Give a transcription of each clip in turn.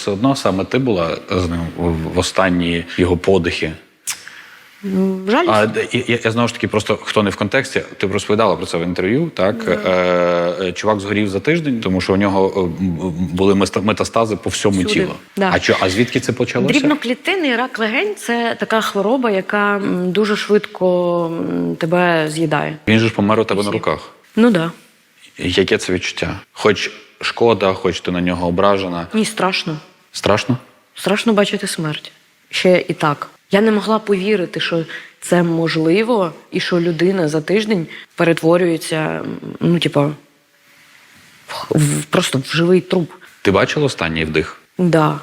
Все одно саме ти була з ним в останні його подихи. Ну, Жаль. А я, я, я знову ж таки, просто хто не в контексті, ти б розповідала про це в інтерв'ю. Так е, е, чувак згорів за тиждень, тому що у нього е, були метастази по всьому Всюди. тілу. Да. А що, а звідки це почалося? Дрібноклітинний рак легень це така хвороба, яка дуже швидко тебе з'їдає. Він же ж помер у тебе на руках. Ну так. Да. Яке це відчуття? Хоч шкода, хоч ти на нього ображена. Ні, страшно. Страшно? Страшно бачити смерть. Ще і так. Я не могла повірити, що це можливо, і що людина за тиждень перетворюється, ну, типа, в, просто в живий труп. Ти бачила останній вдих? Да.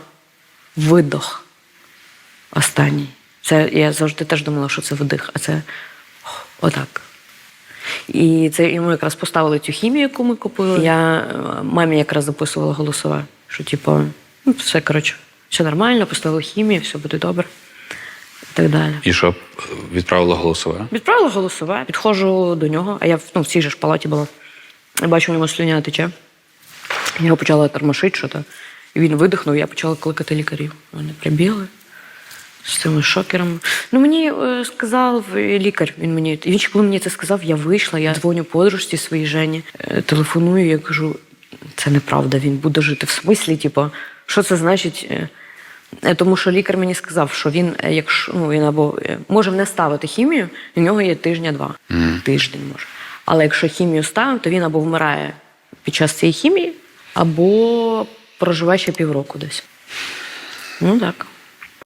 Видох. Останній. Це я завжди теж думала, що це вдих, а це отак. І це йому якраз поставили цю хімію, яку ми купили. Я е, мамі якраз записувала голосове, що типу, ну, все коротше, все нормально, поставили хімію, все буде добре. І так далі. І що відправила голосове? Відправила голосове, підходжу до нього, а я в- ну, в цій же ж палаті була. Я бачу, у нього слюня тече. Я його почала тормошити що-то. І він видихнув, я почала кликати лікарів. Вони прибігли з цими шокерами. Ну, мені е, сказав лікар, він мені. Він ще коли мені це сказав, я вийшла, я дзвоню подружці своїй Жені, е, телефоную, я кажу, це неправда, він буде жити в смислі, типу, що це значить? Е, Е, Тому що лікар мені сказав, що він, е, якщо ну він або може не ставити хімію, у нього є тижня-два. Тиждень може. Але якщо хімію ставимо, то він або вмирає під час цієї хімії, або проживе ще півроку десь. Ну так.